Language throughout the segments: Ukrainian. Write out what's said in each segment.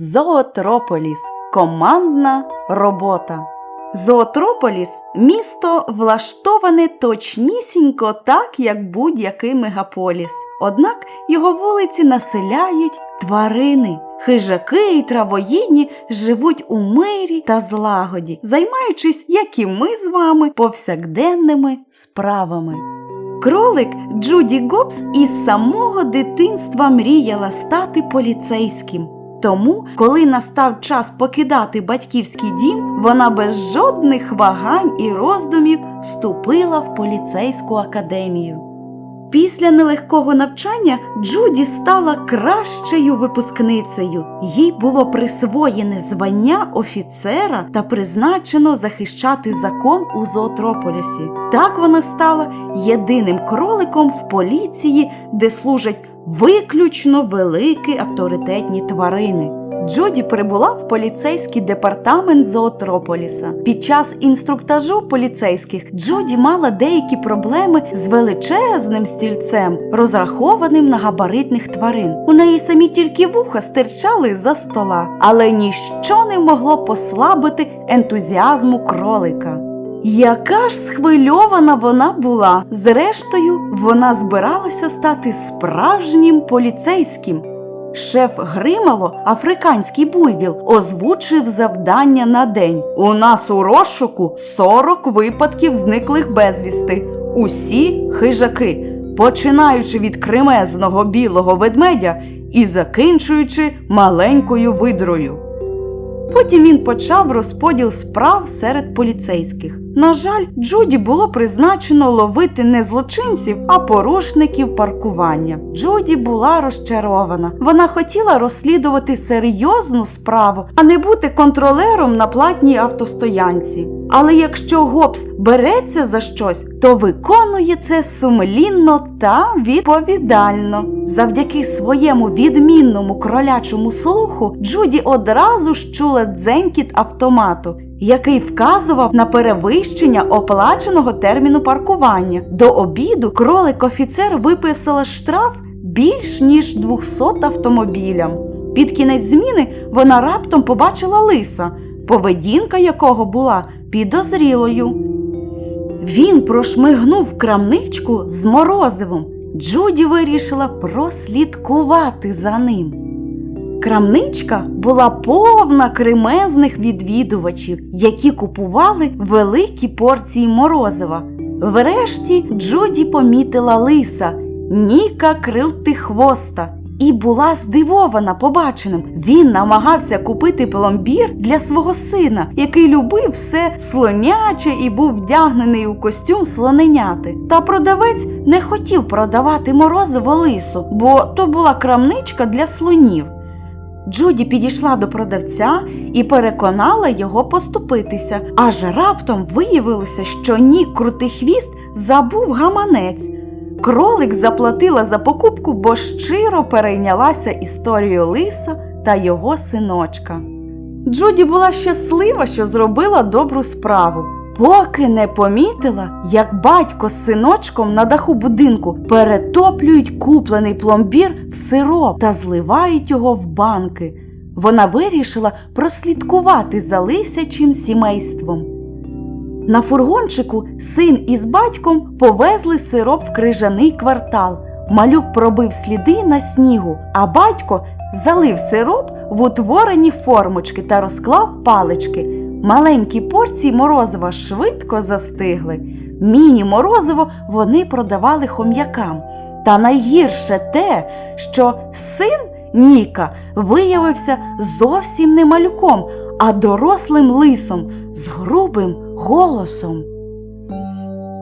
Зоотрополіс командна робота. Зоотрополіс місто влаштоване точнісінько так, як будь-який мегаполіс. Однак його вулиці населяють тварини. Хижаки і травоїдні живуть у мирі та злагоді, займаючись, як і ми з вами, повсякденними справами. Кролик Джуді Гобс із самого дитинства мріяла стати поліцейським. Тому, коли настав час покидати батьківський дім, вона без жодних вагань і роздумів вступила в поліцейську академію. Після нелегкого навчання Джуді стала кращою випускницею. Їй було присвоєне звання офіцера та призначено захищати закон у Зоотрополісі. Так вона стала єдиним кроликом в поліції, де служать виключно великі авторитетні тварини. Джоді прибула в поліцейський департамент Зоотрополіса. Під час інструктажу поліцейських Джоді мала деякі проблеми з величезним стільцем, розрахованим на габаритних тварин. У неї самі тільки вуха стирчали за стола, але ніщо не могло послабити ентузіазму кролика. Яка ж схвильована вона була. Зрештою, вона збиралася стати справжнім поліцейським. Шеф Гримало, африканський буйвіл, озвучив завдання на день. У нас у розшуку 40 випадків зниклих безвісти. Усі хижаки, починаючи від кремезного білого ведмедя і закінчуючи маленькою видрою. Потім він почав розподіл справ серед поліцейських. На жаль, Джуді було призначено ловити не злочинців, а порушників паркування. Джуді була розчарована. Вона хотіла розслідувати серйозну справу, а не бути контролером на платній автостоянці. Але якщо Гобс береться за щось, то виконує це сумлінно та відповідально. Завдяки своєму відмінному кролячому слуху Джуді одразу ж чула дзенькіт автомату, який вказував на перевищення оплаченого терміну паркування. До обіду кролик-офіцер виписала штраф більш ніж 200 автомобілям. Під кінець зміни вона раптом побачила лиса, поведінка якого була підозрілою. Він прошмигнув крамничку з морозивом. Джуді вирішила прослідкувати за ним. Крамничка була повна кремезних відвідувачів, які купували великі порції морозива. Врешті Джуді помітила лиса, Ніка Крилтихвоста, і була здивована побаченим. Він намагався купити пломбір для свого сина, який любив все слоняче і був вдягнений у костюм слоненяти. Та продавець не хотів продавати морозиво лису, бо то була крамничка для слонів. Джуді підійшла до продавця і переконала його поступитися, аж раптом виявилося, що Нік Крутихвіст забув гаманець. Кролик заплатила за покупку, бо щиро перейнялася історією лиса та його синочка. Джуді була щаслива, що зробила добру справу, поки не помітила, як батько з синочком на даху будинку перетоплюють куплений пломбір в сироп та зливають його в банки. Вона вирішила прослідкувати за лисячим сімейством. На фургончику син із батьком повезли сироп в крижаний квартал. Малюк пробив сліди на снігу, а батько залив сироп в утворені формочки та розклав палички. Маленькі порції морозива швидко застигли. Міні-морозиво вони продавали хом'якам. Та найгірше те, що син Ніка виявився зовсім не малюком, а дорослим лисом з грубим голосом.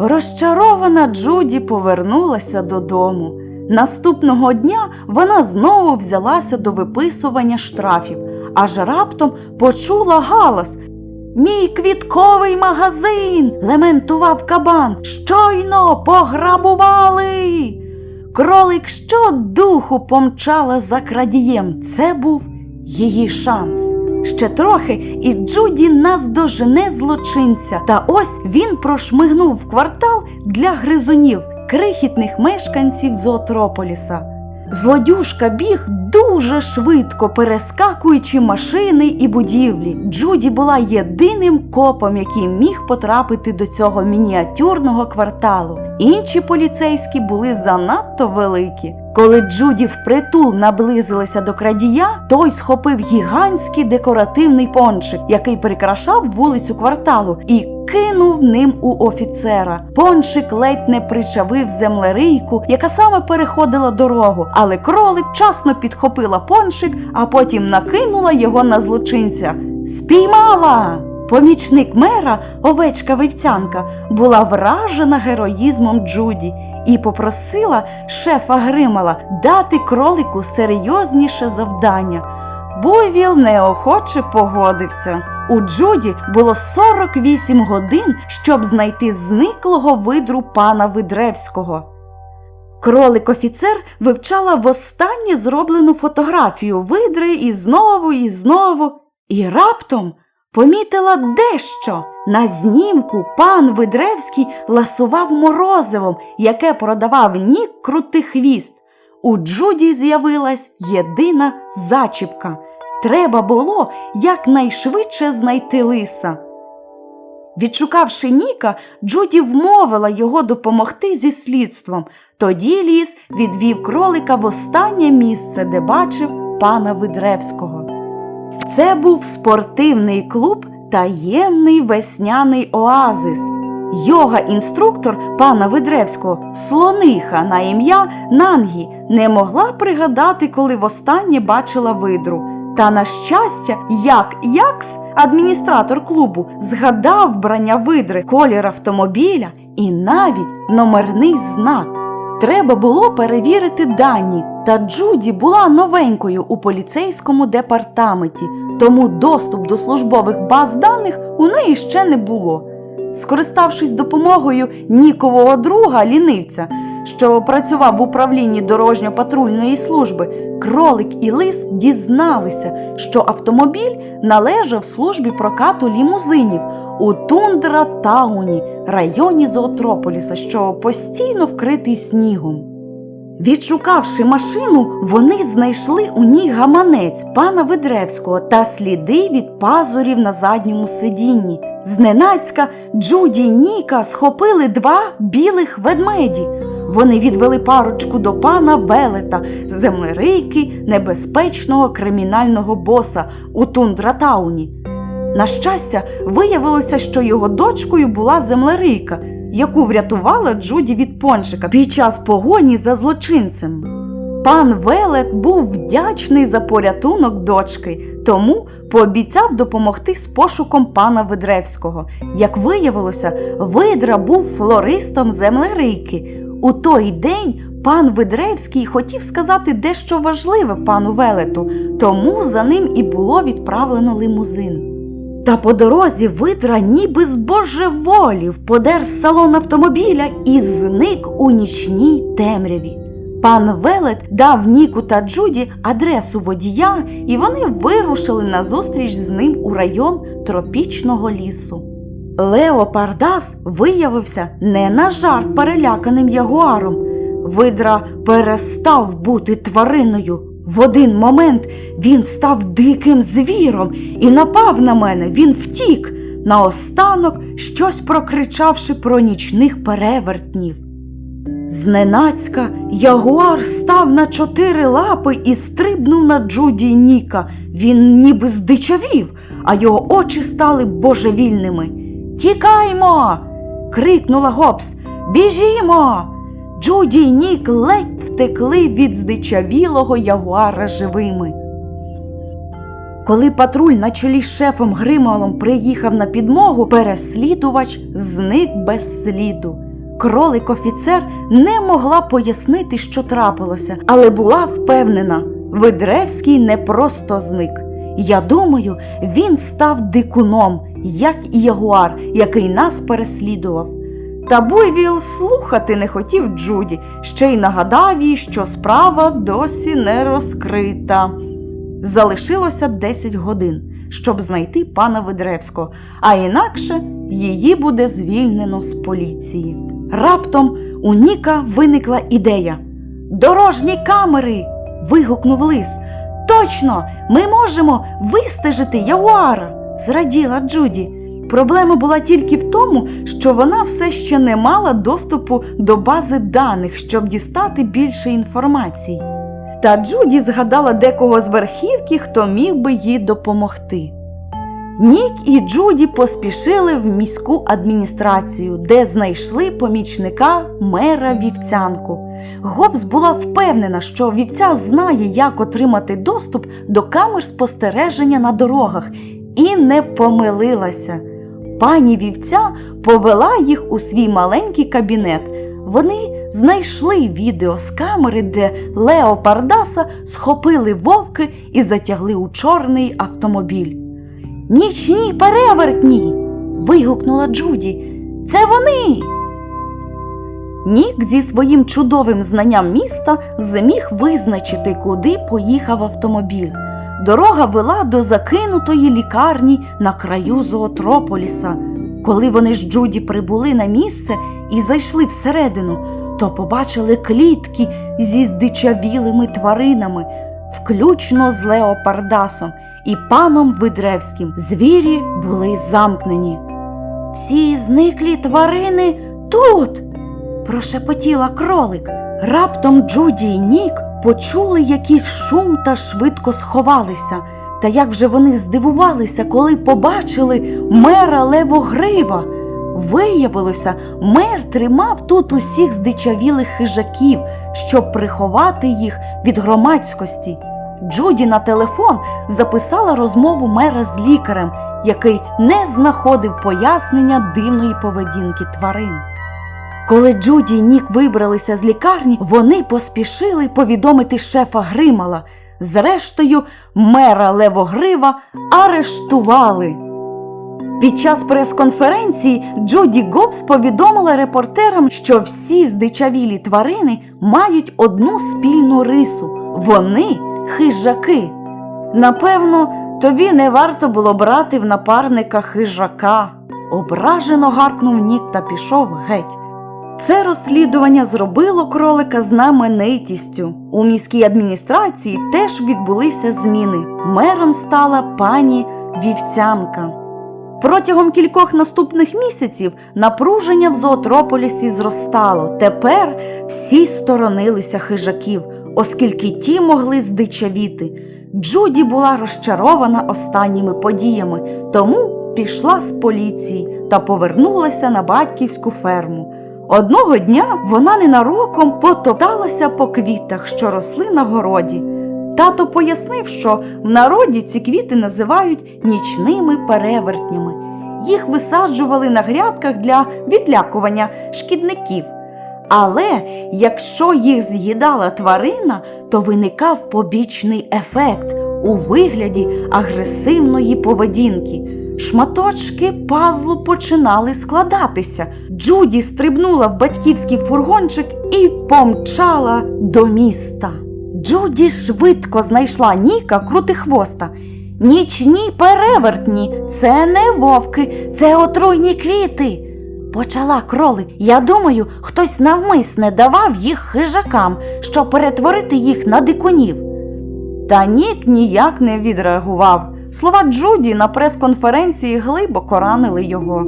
Розчарована Джуді повернулася додому. Наступного дня вона знову взялася до виписування штрафів, аж раптом почула галас. Мій квітковий магазин. лементував кабан. Щойно пограбували. Кролик щодуху помчала за крадієм. Це був її шанс. Ще трохи, і Джуді наздожене злочинця. Та ось він прошмигнув квартал для гризунів, крихітних мешканців Зоотрополіса. Злодюшка біг дуже швидко, перескакуючи машини і будівлі. Джуді була єдиним копом, який міг потрапити до цього мініатюрного кварталу. Інші поліцейські були занадто великі. Коли Джуді впритул наблизилася до крадія, той схопив гігантський декоративний пончик, який прикрашав вулицю кварталу, і кинув ним у офіцера. Пончик ледь не причавив землерийку, яка саме переходила дорогу, але кролик часно підхопила пончик, а потім накинула його на злочинця. Спіймала! Помічник мера, овечка вівцянка, була вражена героїзмом Джуді і попросила шефа Гримала дати кролику серйозніше завдання. Буйвіл неохоче погодився. У Джуді було 48 годин, щоб знайти зниклого видру пана Видревського. Кролик офіцер вивчала востаннє зроблену фотографію видри і знову, і знову, і раптом помітила дещо. На знімку пан Видревський ласував морозивом, яке продавав нік крутий хвіст. У Джуді з'явилась єдина зачіпка. Треба було якнайшвидше знайти лиса. Відшукавши Ніка, Джуді вмовила його допомогти зі слідством. Тоді ліс відвів кролика в останнє місце, де бачив пана Видревського. Це був спортивний клуб Таємний весняний оазис. Йога-інструктор пана Видревського, слониха на ім'я Нангі, не могла пригадати, коли востаннє бачила видру. Та, на щастя, як Якс, адміністратор клубу, згадав вбрання видри, колір автомобіля і навіть номерний знак. Треба було перевірити дані, та Джуді була новенькою у поліцейському департаменті, тому доступ до службових баз даних у неї ще не було. Скориставшись допомогою Нікового друга лінивця, що працював в управлінні дорожньо-патрульної служби, кролик і лис дізналися, що автомобіль належав службі прокату лімузинів у Тундра Тауні, районі Зоотрополіса, що постійно вкритий снігом. Відшукавши машину, вони знайшли у ній гаманець пана Видревського та сліди від пазурів на задньому сидінні. Зненацька Джуді Ніка схопили два білих ведмеді. Вони відвели парочку до пана Велета, землерийки небезпечного кримінального боса у Тундратауні. На щастя, виявилося, що його дочкою була землерийка, яку врятувала Джуді від пончика під час погоні за злочинцем. Пан Велет був вдячний за порятунок дочки, тому пообіцяв допомогти з пошуком пана Видревського. Як виявилося, видра був флористом землерийки. У той день пан Видревський хотів сказати дещо важливе пану Велету, тому за ним і було відправлено лимузин. Та по дорозі видра ніби збожеволів, подер з салон автомобіля і зник у нічній темряві. Пан Велет дав Ніку та Джуді адресу водія, і вони вирушили на зустріч з ним у район тропічного лісу. Лео Пардас виявився не на жарт переляканим ягуаром. Видра перестав бути твариною. В один момент він став диким звіром і напав на мене. Він втік, наостанок щось прокричавши про нічних перевертнів. Зненацька ягуар став на чотири лапи і стрибнув на Джуді Ніка. Він ніби здичавів, а його очі стали божевільними. Тікаймо. крикнула Гопс. Біжімо. Джуді й Нік ледь втекли від здичавілого ягуара живими. Коли патруль на чолі з шефом Грималом приїхав на підмогу, переслідувач зник без сліду. Кролик офіцер не могла пояснити, що трапилося, але була впевнена, Видревський не просто зник. Я думаю, він став дикуном, як і ягуар, який нас переслідував. Та Буйвіл слухати не хотів Джуді, ще й нагадав їй, що справа досі не розкрита. Залишилося 10 годин, щоб знайти пана Видревського, а інакше її буде звільнено з поліції. Раптом у Ніка виникла ідея. Дорожні камери. вигукнув лис. Точно, ми можемо вистежити ягуара, зраділа Джуді. Проблема була тільки в тому, що вона все ще не мала доступу до бази даних, щоб дістати більше інформації. Та Джуді згадала декого з верхівки, хто міг би їй допомогти. Нік і Джуді поспішили в міську адміністрацію, де знайшли помічника мера вівцянку. Гобс була впевнена, що вівця знає, як отримати доступ до камер спостереження на дорогах, і не помилилася. Пані вівця повела їх у свій маленький кабінет. Вони знайшли відео з камери, де Лео Пардаса схопили вовки і затягли у чорний автомобіль. Нічні перевертні. вигукнула Джуді. Це вони. Нік зі своїм чудовим знанням міста зміг визначити, куди поїхав автомобіль. Дорога вела до закинутої лікарні на краю Зоотрополіса. Коли вони з Джуді прибули на місце і зайшли всередину, то побачили клітки зі здичавілими тваринами, включно з Леопардасом і паном Видревським. Звірі були замкнені. Всі зниклі тварини тут. прошепотіла кролик. Раптом Джуді і Нік почули якийсь шум та швидко сховалися. Та як вже вони здивувалися, коли побачили мера Левогрива. Виявилося, мер тримав тут усіх здичавілих хижаків, щоб приховати їх від громадськості. Джуді на телефон записала розмову мера з лікарем, який не знаходив пояснення дивної поведінки тварин. Коли Джуді і Нік вибралися з лікарні, вони поспішили повідомити шефа Гримала. Зрештою, мера Левогрива арештували. Під час прес-конференції Джуді Гобс повідомила репортерам, що всі здичавілі тварини мають одну спільну рису вони хижаки. Напевно, тобі не варто було брати в напарника хижака. Ображено гаркнув Нік та пішов геть. Це розслідування зробило кролика знаменитістю. У міській адміністрації теж відбулися зміни. Мером стала пані Вівцянка. Протягом кількох наступних місяців напруження в зоотрополісі зростало. Тепер всі сторонилися хижаків, оскільки ті могли здичавіти. Джуді була розчарована останніми подіями, тому пішла з поліції та повернулася на батьківську ферму. Одного дня вона ненароком потопталася по квітах, що росли на городі. Тато пояснив, що в народі ці квіти називають нічними перевертнями. Їх висаджували на грядках для відлякування шкідників. Але якщо їх з'їдала тварина, то виникав побічний ефект у вигляді агресивної поведінки. Шматочки пазлу починали складатися. Джуді стрибнула в батьківський фургончик і помчала до міста. Джуді швидко знайшла Ніка крутихвоста. Нічні перевертні, це не вовки, це отруйні квіти. Почала кролик. Я думаю, хтось навмисне давав їх хижакам, щоб перетворити їх на дикунів. Та Нік ніяк не відреагував. Слова Джуді на прес-конференції глибоко ранили його.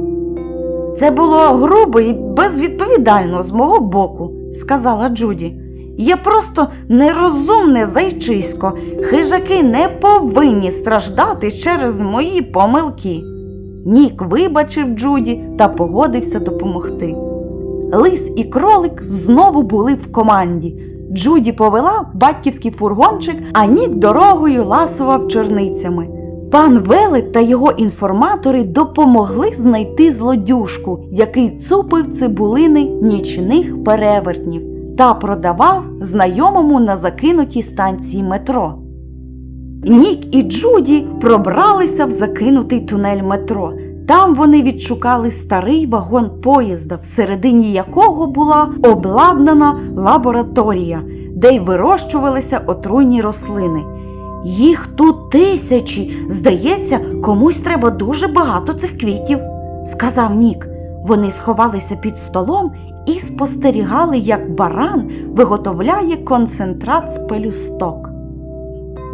Це було грубо і безвідповідально з мого боку, сказала Джуді. Я просто нерозумне зайчисько. Хижаки не повинні страждати через мої помилки. Нік вибачив Джуді та погодився допомогти. Лис і кролик знову були в команді. Джуді повела батьківський фургончик, а Нік дорогою ласував чорницями. Пан Велет та його інформатори допомогли знайти злодюшку, який цупив цибулини нічних перевертнів та продавав знайомому на закинутій станції метро. Нік і Джуді пробралися в закинутий тунель метро. Там вони відшукали старий вагон поїзда, всередині якого була обладнана лабораторія, де й вирощувалися отруйні рослини. Їх тут тисячі. Здається, комусь треба дуже багато цих квітів, сказав Нік. Вони сховалися під столом і спостерігали, як баран виготовляє концентрат з пелюсток.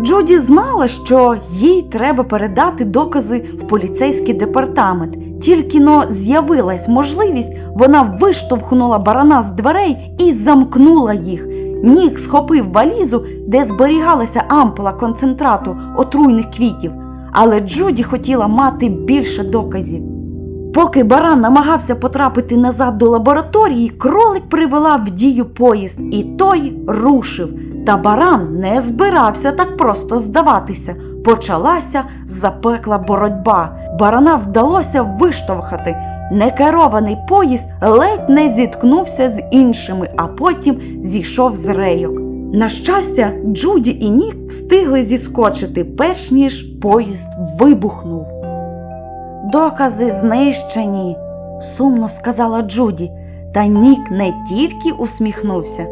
Джуді знала, що їй треба передати докази в поліцейський департамент. Тільки но з'явилась можливість, вона виштовхнула барана з дверей і замкнула їх. Нік схопив валізу, де зберігалася ампула концентрату отруйних квітів, але Джуді хотіла мати більше доказів. Поки баран намагався потрапити назад до лабораторії, кролик привела в дію поїзд, і той рушив. Та баран не збирався так просто здаватися. Почалася запекла боротьба. Барана вдалося виштовхати. Некерований поїзд ледь не зіткнувся з іншими, а потім зійшов з рейок. На щастя, Джуді і Нік встигли зіскочити, перш ніж поїзд вибухнув. Докази знищені, сумно сказала Джуді, та Нік не тільки усміхнувся.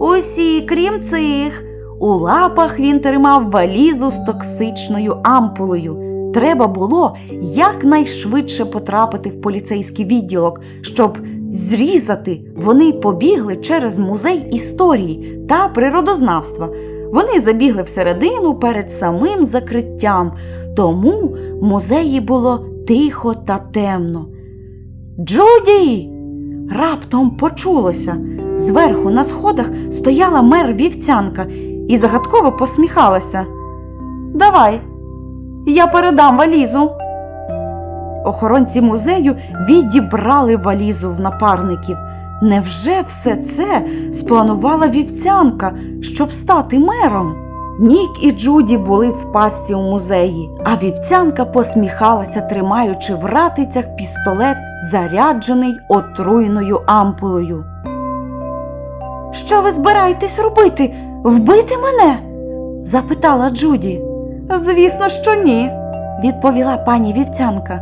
Усі, крім цих, у лапах він тримав валізу з токсичною ампулою. Треба було якнайшвидше потрапити в поліцейський відділок, щоб зрізати. Вони побігли через музей історії та природознавства. Вони забігли всередину перед самим закриттям, тому музеї було тихо та темно. Джуді! Раптом почулося. Зверху на сходах стояла мер вівцянка і загадково посміхалася. Давай, я передам валізу. Охоронці музею відібрали валізу в напарників. Невже все це спланувала вівцянка, щоб стати мером? Нік і Джуді були в пастці у музеї, а вівцянка посміхалася, тримаючи в ратицях пістолет, заряджений отруйною ампулою. Що ви збираєтесь робити? Вбити мене? запитала Джуді. Звісно, що ні, відповіла пані вівцянка.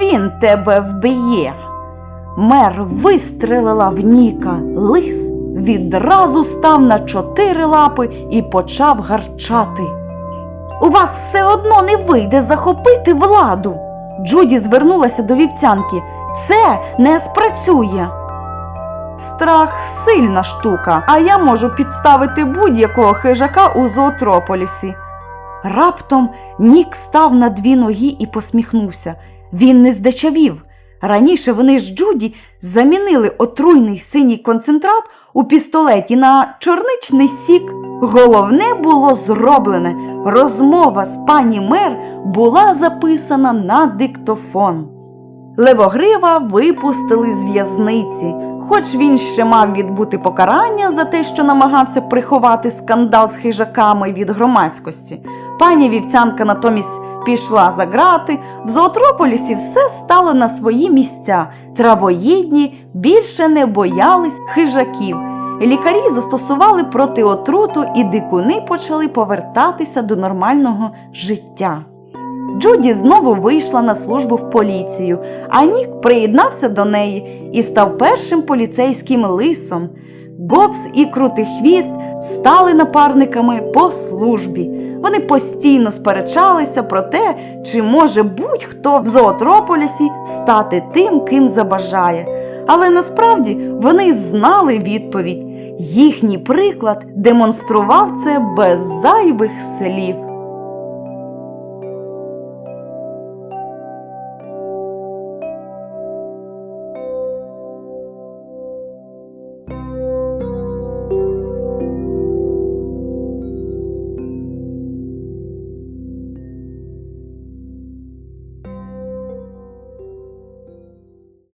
Він тебе вб'є. Мер вистрелила в Ніка. Лис відразу став на чотири лапи і почав гарчати. У вас все одно не вийде захопити владу. Джуді звернулася до вівцянки. Це не спрацює. Страх сильна штука, а я можу підставити будь-якого хижака у зоотрополісі. Раптом Нік став на дві ноги і посміхнувся. Він не здичавів. Раніше вони з Джуді замінили отруйний синій концентрат у пістолеті на чорничний сік. Головне було зроблене. Розмова з пані мер була записана на диктофон. Левогрива випустили з в'язниці, хоч він ще мав відбути покарання за те, що намагався приховати скандал з хижаками від громадськості. Пані вівцянка натомість пішла за грати. В зоотрополісі все стало на свої місця. Травоїдні більше не боялись хижаків. Лікарі застосували протиотруту, і дикуни почали повертатися до нормального життя. Джуді знову вийшла на службу в поліцію, а Нік приєднався до неї і став першим поліцейським лисом. Гобс і Крутий хвіст стали напарниками по службі. Вони постійно сперечалися про те, чи може будь-хто в зоотрополісі стати тим, ким забажає. Але насправді вони знали відповідь. Їхній приклад демонстрував це без зайвих слів.